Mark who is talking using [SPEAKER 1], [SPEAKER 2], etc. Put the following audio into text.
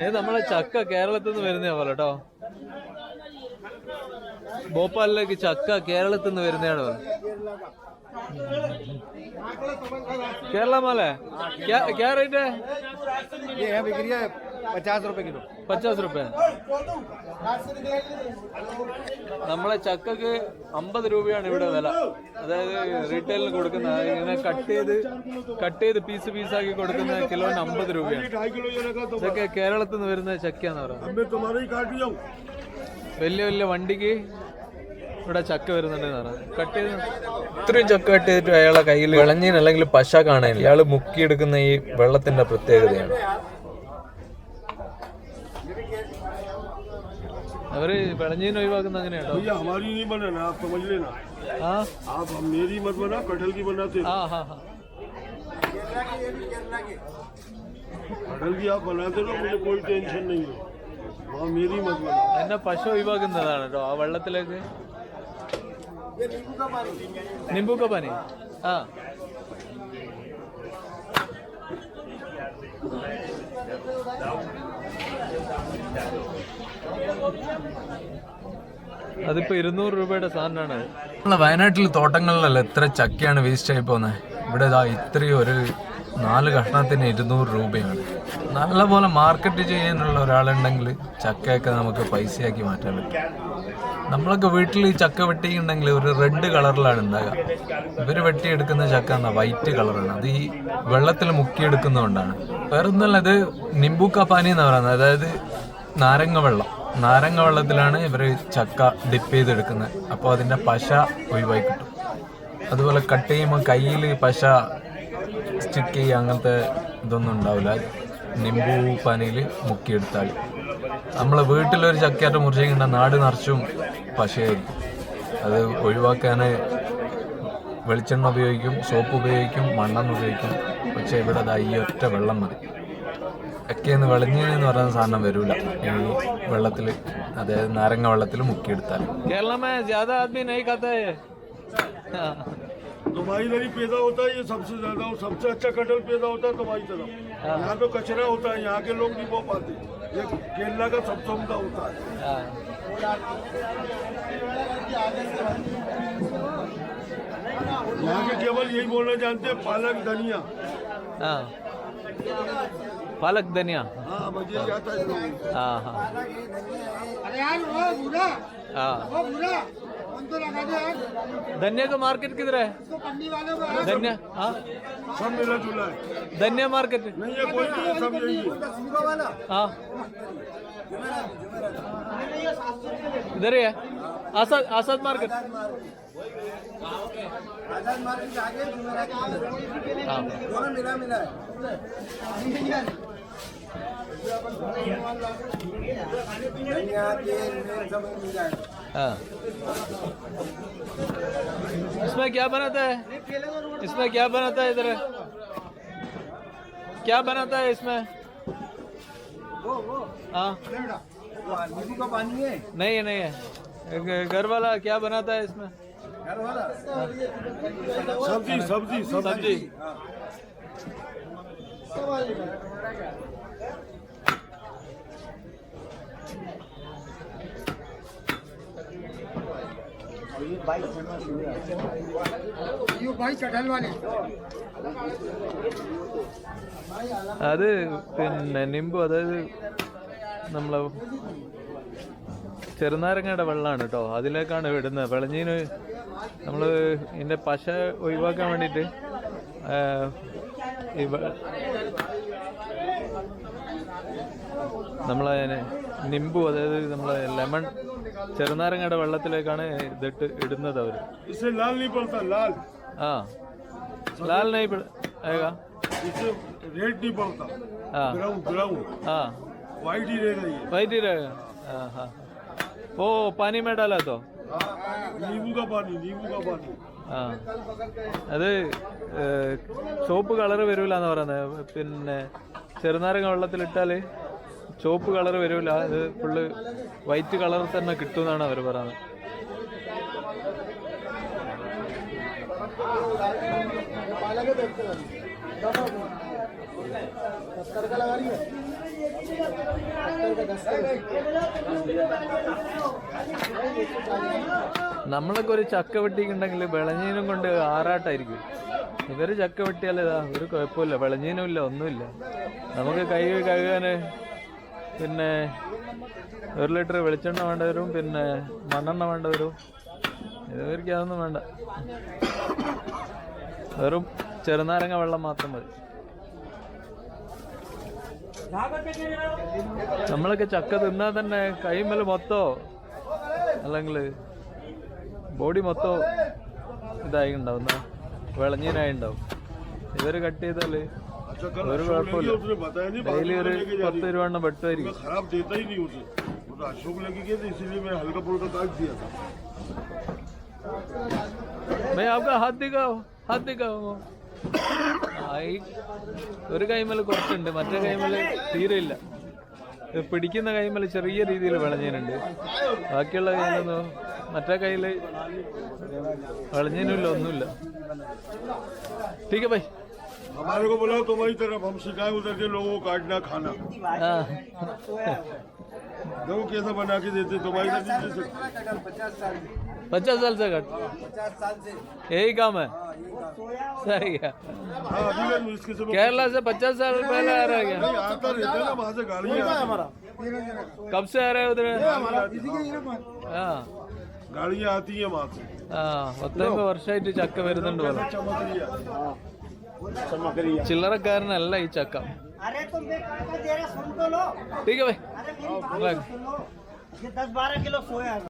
[SPEAKER 1] ഇത് നമ്മളെ ചക്ക കേരളത്തിൽ നിന്ന് വരുന്നേ പോലെ കേട്ടോ. ഭോപ്പാലിലേക്ക് ചക്ക കേരളത്തിൽ നിന്ന് വരുന്നതാണ് കേരള മാലേ ക്യാ റേറ്റ്?
[SPEAKER 2] पचास रुपए किलो
[SPEAKER 1] പച്ചാസ് റുപ്യ നമ്മളെ ചക്കക്ക് അമ്പത് രൂപയാണ് ഇവിടെ വില അതായത് റീറ്റെയിലിന് കൊടുക്കുന്ന ഇങ്ങനെ കട്ട് ചെയ്ത് കട്ട് ചെയ്ത് പീസ് പീസാക്കി കൊടുക്കുന്ന കിലോന് അമ്പത് രൂപയാണ്
[SPEAKER 3] ढाई किलो ये लगा तो
[SPEAKER 1] ഇതൊക്കെ കേരളത്തിൽ നിന്ന് വരുന്ന ചക്കയാന്ന് പറയുന്നത്
[SPEAKER 3] मैं तुम्हारे ही काट लिया
[SPEAKER 1] വലിയ വലിയ വണ്ടിക്ക് ഇവിടെ ചക്ക വരുന്നുണ്ടെന്ന് പറയുന്നത് കട്ട് ചെയ്ത് ഇത്രയും ചക്ക കട്ട് ചെയ്തിട്ട് അയാളെ കയ്യിൽ വിളഞ്ഞീൻ അല്ലെങ്കിൽ പശ കാണാനില്ല ഇയാള് മുക്കിയെടുക്കുന്ന ഈ വെള്ളത്തിന്റെ പ്രത്യേകതയാണ് അവര് വിളഞ്ഞീൻ ഒഴിവാക്കുന്ന അങ്ങനെയാണോ
[SPEAKER 3] भैया हमारी नहीं बनाना आप समझ लेना
[SPEAKER 1] ആ
[SPEAKER 3] आप हम मेरी मत बना कटहल की बनाते
[SPEAKER 1] ആ ഹാ ഹാ
[SPEAKER 3] कटहल की आप बनाते हो मुझे कोई टेंशन नहीं है वहाँ मेरी मत बना
[SPEAKER 1] എന്നെ പശ ഒഴിവാക്കുന്നതാണ് കേട്ടോ ആ വെള്ളത്തിലേക്ക് നിമ്പൂക്ക പനി ആ അതിപ്പോ ഇരുന്നൂറ് രൂപയുടെ സാധനമാണ്. വയനാട്ടിൽ തോട്ടങ്ങളിലല്ല എത്ര ചക്കയാണ് വേസ്റ്റ് ആയി പോകുന്നത് ഇവിടെ ഇതാ ഇത്രയും ഒരു നാല് കഷ്ണത്തിന് ഇരുന്നൂറ് രൂപയാണ്. നല്ലപോലെ മാർക്കറ്റ് ചെയ്യാനുള്ള ഒരാളുണ്ടെങ്കിൽ ചക്കയൊക്കെ നമുക്ക് പൈസയാക്കി മാറ്റാൻ പറ്റും. നമ്മളൊക്കെ വീട്ടിൽ ഈ ചക്ക വെട്ടിയുണ്ടെങ്കിൽ ഒരു റെഡ് കളറിലാണ് ഉണ്ടാകുക ഇവർ വെട്ടിയെടുക്കുന്ന ചക്ക എന്നാ വൈറ്റ് കളറാണ് അത് ഈ വെള്ളത്തിൽ മുക്കിയെടുക്കുന്നതുകൊണ്ടാണ്. വേറൊന്നല്ല ഇത് നിമ്പൂക്ക പാനി എന്ന് പറയുന്നത്. അതായത് നാരങ്ങ വെള്ളം. നാരങ്ങ വെള്ളത്തിലാണ് ഇവർ ചക്ക ഡിപ്പ് ചെയ്തെടുക്കുന്നത്. അപ്പോൾ അതിന്റെ പശ ഒഴിവായി കിട്ടും. അതുപോലെ കട്ട് ചെയ്യുമ്പോൾ കയ്യിൽ പശ സ്റ്റിക്ക് ചെയ്യുക അങ്ങനത്തെ ഇതൊന്നും ഉണ്ടാവില്ല. നിമ്പു പനയിൽ മുക്കിയെടുത്താൽ നമ്മളെ വീട്ടിലൊരു ചക്കയായിട്ട് മുറിച്ചിട്ടുണ്ട നാട് നിറച്ചും പശയായിരിക്കും. അത് ഒഴിവാക്കാൻ വെളിച്ചെണ്ണ ഉപയോഗിക്കും സോപ്പ് ഉപയോഗിക്കും മണ്ണെണ്ണ ഉപയോഗിക്കും. പക്ഷേ ഇവിടെ അത് ഒറ്റ വെള്ളം മതി. ഒക്കെയെന്ന് വെളിഞ്ഞെന്ന് പറയുന്ന സാധനം വരൂല ഈ വെള്ളത്തിൽ അതായത് നാരങ്ങ വെള്ളത്തിൽ മുക്കിയെടുത്താൽ കേരള में ज्यादा आदमी नहीं खाता है
[SPEAKER 3] तुम्हारी इधर ही पैदा होता है ये सबसे ज्यादा और सबसे अच्छा कटहल पैदा होता है तुम्हारी तरफ यहाँ तो कचरा होता है यहाँ के लोग नहीं पो पाते ये केरला का सबसे उमदा होता है यहाँ के केवल यही बोलना जानते हैं पालक धनिया પાલક ધનિયા? હા હા હા. धनिया का
[SPEAKER 2] तो
[SPEAKER 1] मार्केट किधर है? धनिया हाँ?
[SPEAKER 3] सब मिला जुला है।
[SPEAKER 1] धनिया मार्केट।
[SPEAKER 3] नहीं कोई नहीं सब यही है।
[SPEAKER 1] हाँ। इधर ही है। आसाद आसाद मार्केट।
[SPEAKER 2] आज़ाद मार्केट। आगे
[SPEAKER 1] हाँ।
[SPEAKER 2] दोनों मिला मिला है। धनिया सब मिल
[SPEAKER 1] हाँ। इसमें क्या बनाता है? इसमें क्या बनाता है इधर? क्या बनाता है इसमें? हाँ
[SPEAKER 2] वो। का पानी है
[SPEAKER 1] नहीं है। नहीं है घर वाला क्या बनाता है इसमें?
[SPEAKER 2] घर वाला
[SPEAKER 3] सब्ज़ी। सब्ज़ी। सब्ज़ी
[SPEAKER 1] അത് പിന്നെ നിമ്പു അതായത് നമ്മളെ ചെറുനാരങ്ങയുടെ വെള്ളമാണ് കേട്ടോ. അതിലേക്കാണ് വിടുന്നത്. വിളഞ്ഞീന് നമ്മൾ ഇതിന്റെ പശ ഒഴിവാക്കാൻ വേണ്ടിയിട്ട് ഈ നമ്മളതിനെ നിമ്പു അതായത് നമ്മൾ ലെമൺ ചെറുനാരങ്ങയുടെ വെള്ളത്തിലേക്കാണ് ഇതിട്ട് ഇടുന്നത് അവർ ആ. ലാൽ നെയ്
[SPEAKER 3] ആയേഗാ रेड नहीं पड़ता
[SPEAKER 1] हाँ
[SPEAKER 3] ब्राउन ब्राउन
[SPEAKER 1] അത്? സോപ്പ് കളർ വരൂലെന്ന് പറയുന്നത് പിന്നെ ചെറുനാരങ്ങ വെള്ളത്തിലിട്ടാൽ ചുവപ്പ് കളർ വരില്ല ഇത് ഫുള്ള് വൈറ്റ് കളർ തന്നെ കിട്ടുമെന്നാണ് അവർ പറയുന്നത്. നമ്മളൊക്കെ ഒരു ചക്ക വെട്ടിക്കുണ്ടെങ്കിൽ വിളഞ്ഞീനും കൊണ്ട് ആറാട്ടായിരിക്കും. ഇവർ ചക്ക വെട്ടിയാലേതാ ഒരു കുഴപ്പമില്ല. വിളഞ്ഞീനും ഇല്ല ഒന്നുമില്ല. നമുക്ക് കൈ കഴുകാന് പിന്നെ ഒരു ലിറ്റർ വെളിച്ചെണ്ണ വേണ്ടവരും പിന്നെ മണ്ണെണ്ണ വേണ്ടവരും ഇതുവരെയ്ക്ക് അതൊന്നും വേണ്ട. വെറും ചെറുനാരങ്ങ വെള്ളം മാത്രം മതി. നമ്മളൊക്കെ ചക്ക തിന്നാൽ തന്നെ കൈമേൽ മൊത്തോ? അല്ലെങ്കിൽ ബോഡി മൊത്തോ ഇതായി ഉണ്ടാവും വിളഞ്ഞീനായി ഉണ്ടാവും. ഇവർ കട്ട്
[SPEAKER 3] ചെയ്താൽ
[SPEAKER 1] ഒരു കുഴപ്പമില്ല. ഡെയിലി ഒരു പത്ത് രൂപ എണ്ണം വെട്ടുമായിരിക്കും ഒരു കൈമൽ കുറച്ചുണ്ട്. മറ്റേ കൈമൽ തീരെയില്ല. പിടിക്കുന്ന കൈമല ചെറിയ രീതിയിൽ വിളഞ്ഞേനുണ്ട് ബാക്കിയുള്ള കൈമലൊന്നും മറ്റേ കൈയിൽ വിളഞ്ഞേനുമില്ല ഒന്നുമില്ല. ठीक है
[SPEAKER 3] हमारे को बोला तुम्हारी तरफ़ हम सिखाए उधर के लोगों को काटना खाना। देखो कैसा बना के देते तुम्हारी तरफ़ पचास साल
[SPEAKER 1] पचास साल से। घट यही काम है। सही है।
[SPEAKER 3] हाँ,
[SPEAKER 1] केरला से पचास साल पहले आ रहा है
[SPEAKER 3] तो
[SPEAKER 1] कब से आ रहे उधर? हाँ।
[SPEAKER 3] गाड़ियाँ आती है वहाँ से।
[SPEAKER 1] हाँ वर्षा ಹತ್ತೊಂಬತ್ತು ವರ್ಷ ಆಯ್ತು ಚಕ್ಕ
[SPEAKER 3] ಬರುದಂಡು चिल्लर कार
[SPEAKER 1] नल्ला ही चक्का
[SPEAKER 4] अरे तुम बेकार का दे रहा सुन तो लो
[SPEAKER 1] ठीक है भाई
[SPEAKER 4] ये दस बारह किलो सोया